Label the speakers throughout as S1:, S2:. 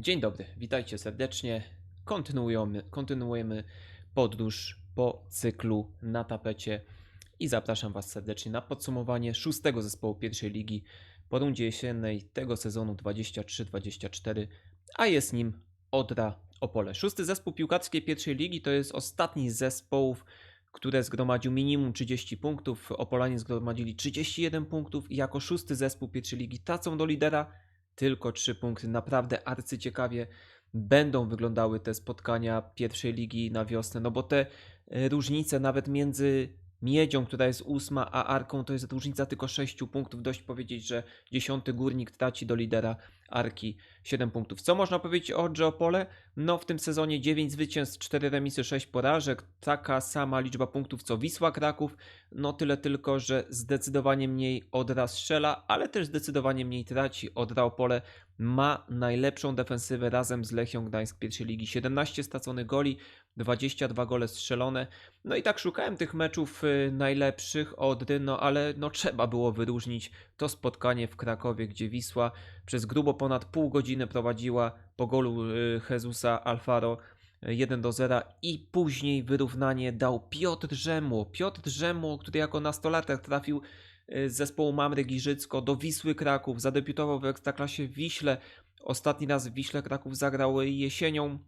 S1: Dzień dobry, witajcie serdecznie. Kontynuujemy, kontynuujemy podróż po cyklu na tapecie i zapraszam Was serdecznie na podsumowanie szóstego zespołu pierwszej ligi po rundzie jesiennej tego sezonu 23-24, a jest nim Odra Opole. Szósty zespół piłkarskiej pierwszej ligi to jest ostatni z zespołów, które zgromadził minimum 30 punktów. Opolanie zgromadzili 31 punktów i jako szósty zespół pierwszej ligi tacą do lidera tylko 3 punkty. Naprawdę arcyciekawie będą wyglądały te spotkania pierwszej ligi na wiosnę, no bo te e, różnice nawet między Miedzią, która jest ósma, a Arką to jest różnica tylko 6 punktów. Dość powiedzieć, że dziesiąty górnik traci do lidera Arki 7 punktów. Co można powiedzieć o Geopole? No w tym sezonie 9 zwycięstw, 4 remisy, 6 porażek. Taka sama liczba punktów co Wisła Kraków. No tyle tylko, że zdecydowanie mniej Odra strzela, ale też zdecydowanie mniej traci. Odra Opole ma najlepszą defensywę razem z Lechią Gdańsk pierwszej ligi. 17 straconych goli, 22 gole strzelone. No i tak szukałem tych meczów y, najlepszych Odry, no ale no trzeba było wyróżnić to spotkanie w Krakowie, gdzie Wisła przez grubo ponad pół godziny prowadziła po golu y, Jezusa Alfaro 1 do 0 i później wyrównanie dał Piotr Rzemło. Piotr Rzemło, który jako nastolatek trafił y, z zespołu Mamry Giżycko do Wisły Kraków, zadebiutował w Ekstraklasie w Wiśle. Ostatni raz w Wiśle Kraków zagrał jesienią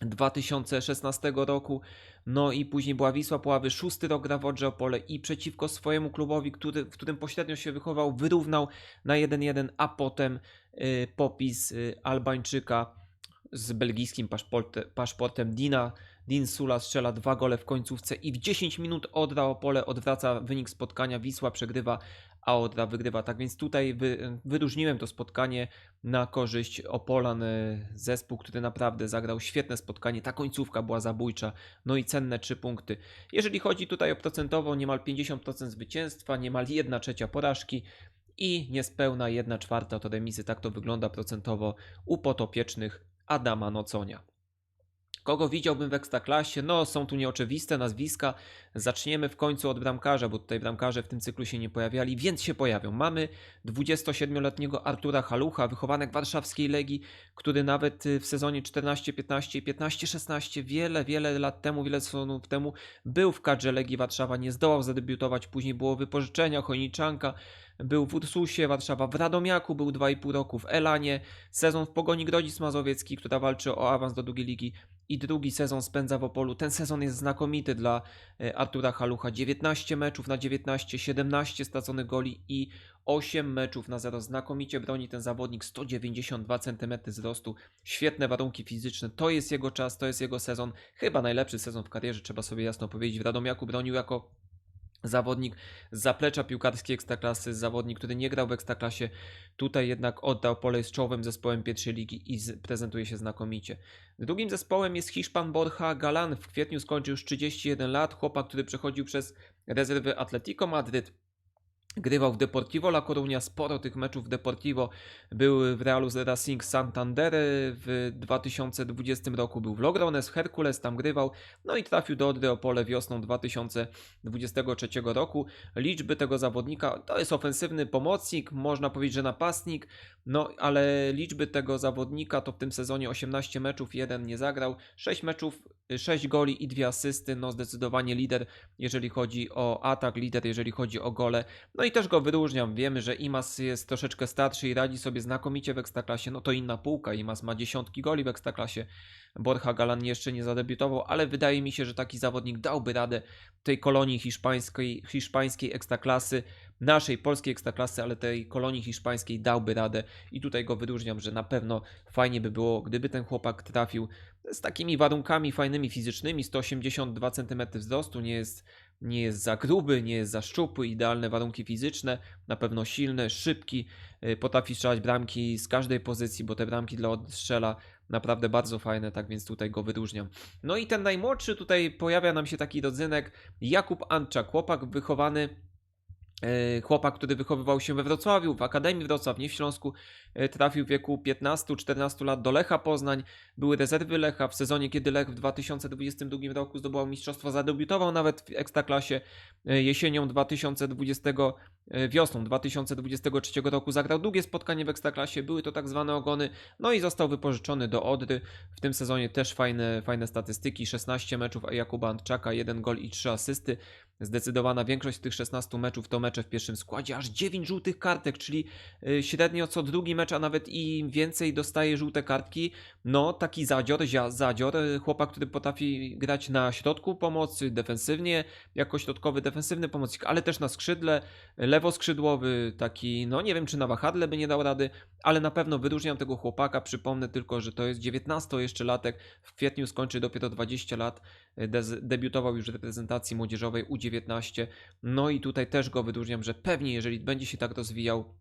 S1: 2016 roku. No i później była Wisła Puławy, szósty rok gra w Odrze Opole i przeciwko swojemu klubowi, który, w którym pośrednio się wychował, wyrównał na 1-1, a potem y, popis y, Albańczyka z belgijskim paszportem Dina. Din Sula strzela dwa gole w końcówce i w 10 minut Odra Opole odwraca wynik spotkania. Wisła przegrywa, a Odra wygrywa. Tak więc tutaj wy, wyróżniłem to spotkanie na korzyść Opolan, y, zespół, który naprawdę zagrał świetne spotkanie. Ta końcówka była zabójcza, no i cenne 3 punkty. Jeżeli chodzi tutaj o procentowo, niemal 50% zwycięstwa, niemal 1 trzecia porażki i niespełna 1 czwarta to remisy. Tak to wygląda procentowo u potopiecznych Adama Noconia. Kogo widziałbym w Ekstraklasie? No, są tu nieoczywiste nazwiska. Zaczniemy w końcu od bramkarza, bo tutaj bramkarze w tym cyklu się nie pojawiali, więc się pojawią. Mamy 27-letniego Artura Halucha, wychowanek warszawskiej Legii, który nawet y, w sezonie 14-15 i 15-16, wiele, wiele lat temu, wiele sezonów temu był w kadrze Legii Warszawa, nie zdołał zadebiutować, później było wypożyczenia, Chojniczanka, był w Ursusie Warszawa, w Radomiaku był 2,5 roku, w Elanie, sezon w Pogoni Grodzic Mazowiecki, która walczy o awans do drugiej ligi i drugi sezon spędza w Opolu. Ten sezon jest znakomity dla e, Artura Halucha. 19 meczów na 19, 17 straconych goli i 8 meczów na 0. Znakomicie broni ten zawodnik, 192 cm wzrostu, świetne warunki fizyczne. To jest jego czas, to jest jego sezon. Chyba najlepszy sezon w karierze, trzeba sobie jasno powiedzieć. W Radomiaku bronił jako zawodnik z zaplecza piłkarskiej ekstraklasy, zawodnik, który nie grał w ekstraklasie, tutaj jednak oddał pole z czołowym zespołem pierwszej ligi i prezentuje się znakomicie. Drugim zespołem jest Hiszpan Borja Galan. W kwietniu skończył już 31 lat. Chłopak, który przechodził przez rezerwy Atletico Madryt, Grywał w Deportivo La Coruña, sporo tych meczów w Deportivo. Był w Realu z Racing Santander w 2020 roku, był w Logrones, w Hercules, tam grywał. No i trafił do Odry wiosną 2023 roku. Liczby tego zawodnika, to jest ofensywny pomocnik, można powiedzieć, że napastnik, no ale liczby tego zawodnika to w tym sezonie 18 meczów, jeden nie zagrał, 6 meczów, 6 goli i 2 asysty, no zdecydowanie lider, jeżeli chodzi o atak, lider, jeżeli chodzi o gole. No i też go wyróżniam. Wiemy, że Imas jest troszeczkę starszy i radzi sobie znakomicie w ekstraklasie. No to inna półka. Imas ma dziesiątki goli w ekstraklasie. Borja Galan jeszcze nie zadebiutował, ale wydaje mi się, że taki zawodnik dałby radę tej kolonii hiszpańskiej, hiszpańskiej ekstraklasy, naszej polskiej ekstraklasy, ale tej kolonii hiszpańskiej dałby radę. I tutaj go wyróżniam, że na pewno fajnie by było, gdyby ten chłopak trafił z takimi warunkami fajnymi fizycznymi. 182 cm wzrostu nie jest nie jest za gruby, nie jest za szczupły, idealne warunki fizyczne, na pewno silny, szybki, y, potrafi strzelać bramki z każdej pozycji, bo te bramki dla odstrzela naprawdę bardzo fajne, tak więc tutaj go wyróżniam. No i ten najmłodszy, tutaj pojawia nam się taki rodzynek, Jakub Antczak, chłopak wychowany Chłopak, który wychowywał się we Wrocławiu, w Akademii Wrocław, nie w Śląsku, e, trafił w wieku 15-14 lat do Lecha Poznań. Były rezerwy Lecha w sezonie, kiedy Lech w 2022 roku zdobył mistrzostwo, zadebiutował nawet w Ekstraklasie e, jesienią 2020, e, wiosną 2023 roku. Zagrał długie spotkanie w Ekstraklasie, były to tak zwane ogony, no i został wypożyczony do Odry. W tym sezonie też fajne, fajne statystyki, 16 meczów Jakuba Antczaka, 1 gol i 3 asysty. Zdecydowana większość tych 16 meczów to mecze w pierwszym składzie, aż 9 żółtych kartek, czyli y, średnio co drugi mecz, a nawet i więcej dostaje żółte kartki. No, taki zadzior, zadzior, y, chłopak, który potrafi grać na środku pomocy, defensywnie, jako środkowy, defensywny pomocnik, ale też na skrzydle, lewoskrzydłowy, taki, no nie wiem czy na wahadle by nie dał rady, ale na pewno wyróżniam tego chłopaka. Przypomnę tylko, że to jest 19 jeszcze latek, w kwietniu skończy dopiero 20 lat, debiutował już w reprezentacji młodzieżowej U19. No i tutaj też go wyróżniam, że pewnie jeżeli będzie się tak rozwijał,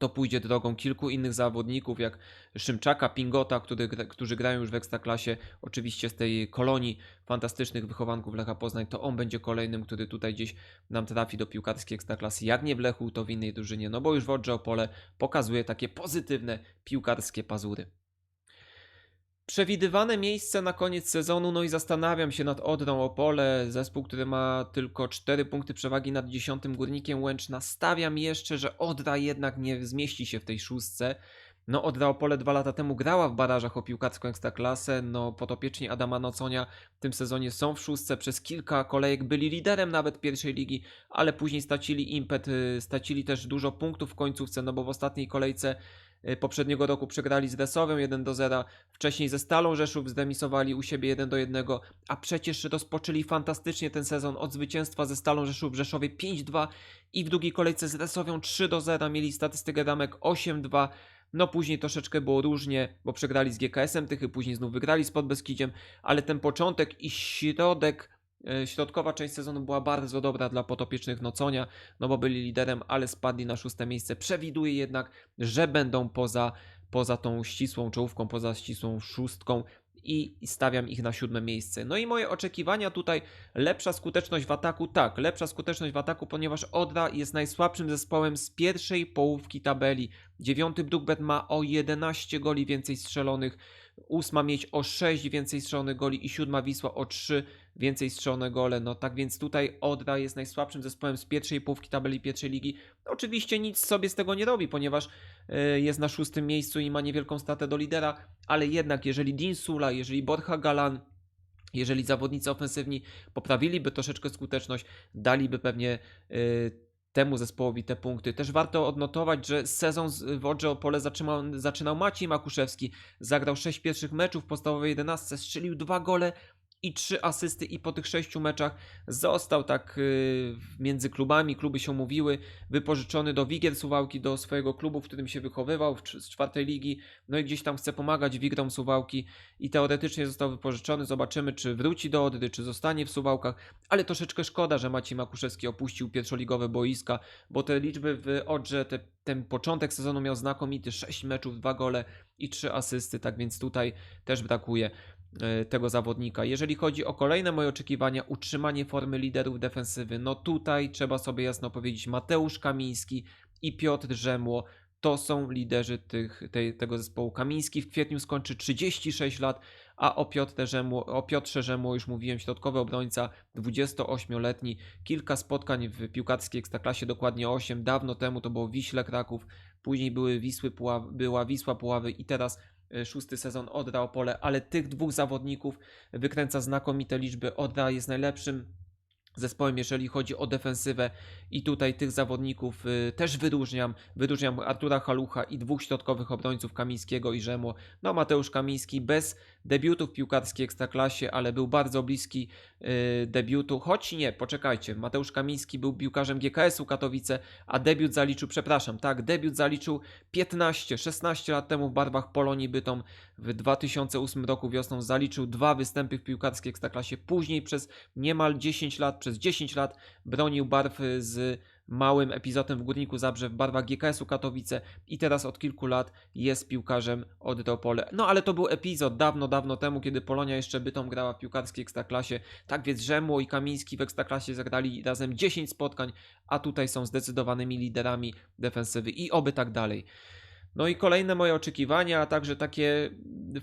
S1: to pójdzie drogą kilku innych zawodników, jak Szymczaka, Pingota, który, którzy grają już w Ekstraklasie, oczywiście z tej kolonii fantastycznych wychowanków Lecha Poznań, to on będzie kolejnym, który tutaj gdzieś nam trafi do piłkarskiej Ekstraklasy, jak nie w Lechu, to w innej drużynie, no bo już w Odrze Opole pokazuje takie pozytywne piłkarskie pazury. Przewidywane miejsce na koniec sezonu, no i zastanawiam się nad Odrą Opole, zespół, który ma tylko 4 punkty przewagi nad 10 Górnikiem Łęcz. Nastawiam jeszcze, że Odra jednak nie zmieści się w tej szóstce. No Odra Opole dwa lata temu grała w barażach o piłkarską ekstraklasę, no podopieczni Adama Noconia w tym sezonie są w szóstce, przez kilka kolejek byli liderem nawet pierwszej ligi, ale później stracili impet, y, stracili też dużo punktów w końcówce, no bo w ostatniej kolejce poprzedniego roku przegrali z Resowem 1 do 0, wcześniej ze Stalą Rzeszów zdemisowali u siebie 1 do 1, a przecież rozpoczęli fantastycznie ten sezon od zwycięstwa ze Stalą Rzeszów w Rzeszowie 5-2 i w drugiej kolejce z Resowią 3 do 0, mieli statystykę damek 8-2, no później troszeczkę było różnie, bo przegrali z GKS-em Tychy, później znów wygrali z Podbeskidziem, ale ten początek i środek, e, środkowa część sezonu była bardzo dobra dla potopiecznych Noconia, no bo byli liderem, ale spadli na szóste miejsce. Przewiduję jednak, że będą poza, poza tą ścisłą czołówką, poza ścisłą szóstką i stawiam ich na siódme miejsce. No i moje oczekiwania tutaj, lepsza skuteczność w ataku, tak, lepsza skuteczność w ataku, ponieważ Odra jest najsłabszym zespołem z pierwszej połówki tabeli. Dziewiąty Dugbet ma o 11 goli więcej strzelonych, ósma mieć o 6 więcej strzelonych goli i siódma Wisła o 3 więcej strzelone gole. No tak więc tutaj Odra jest najsłabszym zespołem z pierwszej połówki tabeli pierwszej ligi. Oczywiście nic sobie z tego nie robi, ponieważ e, jest na szóstym miejscu i ma niewielką statę do lidera, ale jednak jeżeli Dean Sula, jeżeli Borja Galan, jeżeli zawodnicy ofensywni poprawiliby troszeczkę skuteczność, daliby pewnie y, temu zespołowi te punkty. Też warto odnotować, że sezon w Odrze Opole zaczynał, zaczynał Maciej Makuszewski. Zagrał 6 pierwszych meczów w podstawowej 11, strzelił dwa gole i trzy asysty i po tych sześciu meczach został tak y, między klubami, kluby się mówiły, wypożyczony do Wigier Suwałki, do swojego klubu, w którym się wychowywał z czwartej ligi, no i gdzieś tam chce pomagać Wigrom Suwałki i teoretycznie został wypożyczony. Zobaczymy, czy wróci do Odry, czy zostanie w Suwałkach, ale troszeczkę szkoda, że Maciej Makuszewski opuścił pierwszoligowe boiska, bo te liczby w Odrze, te, ten początek sezonu miał znakomity, 6 meczów, 2 gole i 3 asysty, tak więc tutaj też brakuje tego zawodnika. Jeżeli chodzi o kolejne moje oczekiwania, utrzymanie formy liderów defensywy, no tutaj trzeba sobie jasno powiedzieć, Mateusz Kamiński i Piotr Rzemło to są liderzy tych, tej, tego zespołu. Kamiński w kwietniu skończy 36 lat, a o Piotrze Rzemło, o Piotrze Rzemło już mówiłem, środkowy obrońca, 28-letni, kilka spotkań w piłkarskiej ekstraklasie, dokładnie 8, dawno temu to było Wiśle Kraków, później były Wisły była Wisła Puławy i teraz e, szósty sezon Odra Opole, ale tych dwóch zawodników wykręca znakomite liczby. Odra jest najlepszym zespołem, jeżeli chodzi o defensywę i tutaj tych zawodników y, też wyróżniam. Wyróżniam Artura Halucha i dwóch środkowych obrońców Kamińskiego i Rzemło. No Mateusz Kamiński bez debiutu w piłkarskiej ekstraklasie, ale był bardzo bliski y, debiutu, choć nie, poczekajcie, Mateusz Kamiński był piłkarzem GKS-u Katowice, a debiut zaliczył, przepraszam, tak, debiut zaliczył 15-16 lat temu w barwach Polonii Bytom. W 2008 roku wiosną zaliczył dwa występy w piłkarskiej ekstraklasie, później przez niemal 10 lat, przez 10 lat bronił barw z małym epizodem w Górniku Zabrze w barwach GKS-u Katowice i teraz od kilku lat jest piłkarzem od Opole. No ale to był epizod dawno, dawno temu, kiedy Polonia jeszcze Bytom grała w piłkarskiej Ekstraklasie. Tak więc Rzemło i Kamiński w Ekstraklasie zagrali razem 10 spotkań, a tutaj są zdecydowanymi liderami defensywy i oby tak dalej. No i kolejne moje oczekiwania, a także takie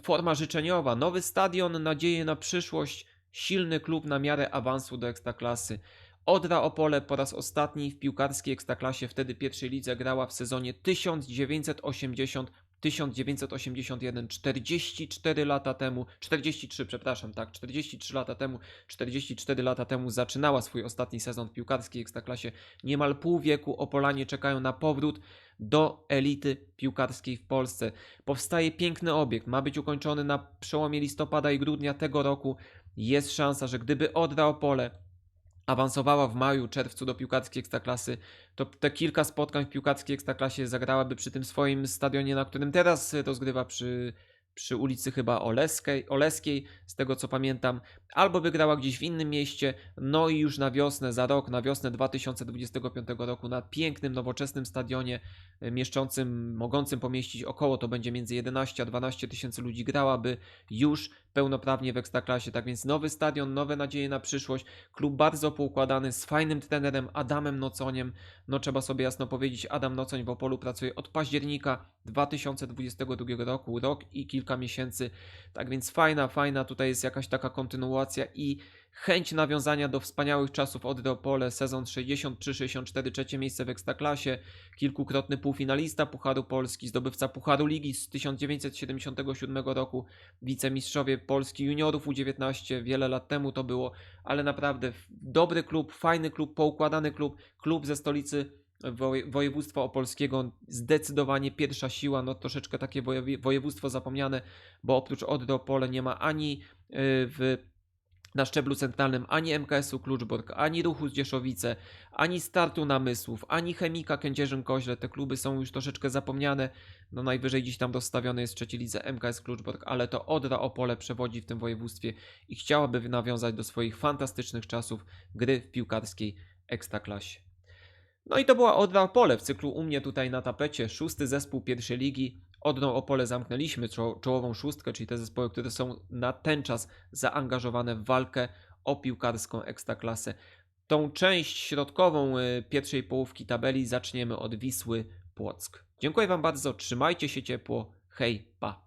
S1: forma życzeniowa. Nowy stadion, nadzieje na przyszłość, silny klub na miarę awansu do Ekstraklasy. Odra Opole po raz ostatni w piłkarskiej Ekstraklasie, wtedy pierwszej lidze grała w sezonie 1980-1981, 44 lata temu, 43 przepraszam, tak, 43 lata temu, 44 lata temu zaczynała swój ostatni sezon w piłkarskiej Ekstraklasie. Niemal pół wieku Opolanie czekają na powrót do elity piłkarskiej w Polsce. Powstaje piękny obiekt, ma być ukończony na przełomie listopada i grudnia tego roku. Jest szansa, że gdyby Odra Opole awansowała w maju, czerwcu do piłkarskiej ekstraklasy, to te kilka spotkań w piłkarskiej ekstraklasie zagrałaby przy tym swoim stadionie, na którym teraz rozgrywa przy, przy ulicy chyba Oleskiej, Oleskiej, z tego co pamiętam, albo by grała gdzieś w innym mieście, no i już na wiosnę, za rok, na wiosnę 2025 roku na pięknym, nowoczesnym stadionie y, mieszczącym, mogącym pomieścić około, to będzie między 11 a 12 tysięcy ludzi grałaby już pełnoprawnie w Ekstraklasie, tak więc nowy stadion, nowe nadzieje na przyszłość, klub bardzo poukładany, z fajnym trenerem Adamem Noconiem, no trzeba sobie jasno powiedzieć, Adam Nocoń w Opolu pracuje od października 2022 roku, rok i kilka miesięcy, tak więc fajna, fajna, tutaj jest jakaś taka kontynuacja i chęć nawiązania do wspaniałych czasów od Opole, sezon 63-64, trzecie miejsce w Ekstraklasie, kilkukrotny półfinalista Pucharu Polski, zdobywca Pucharu Ligi z 1977 roku, wicemistrzowie Polski juniorów U19, wiele lat temu to było, ale naprawdę dobry klub, fajny klub, poukładany klub, klub ze stolicy woje- województwa opolskiego, zdecydowanie pierwsza siła, no troszeczkę takie województwo zapomniane, bo oprócz Odry Opole nie ma ani y, w na szczeblu centralnym ani MKS-u Kluczbork, ani Ruchu Zdzieszowice, ani Startu Namysłów, ani Chemika Kędzierzyn-Koźle. Te kluby są już troszeczkę zapomniane. No najwyżej dziś tam rozstawiony jest w trzeciej lidze MKS Kluczbork, ale to Odra Opole przewodzi w tym województwie i chciałaby nawiązać do swoich fantastycznych czasów gry w piłkarskiej ekstraklasie. No i to była Odra Opole w cyklu u mnie tutaj na tapecie. Szósty zespół pierwszej ligi. Odrą Opole zamknęliśmy czo- czołową szóstkę, czyli te zespoły, które są na ten czas zaangażowane w walkę o piłkarską ekstraklasę. Tą część środkową y, pierwszej połówki tabeli zaczniemy od Wisły Płock. Dziękuję Wam bardzo, trzymajcie się ciepło, hej, pa!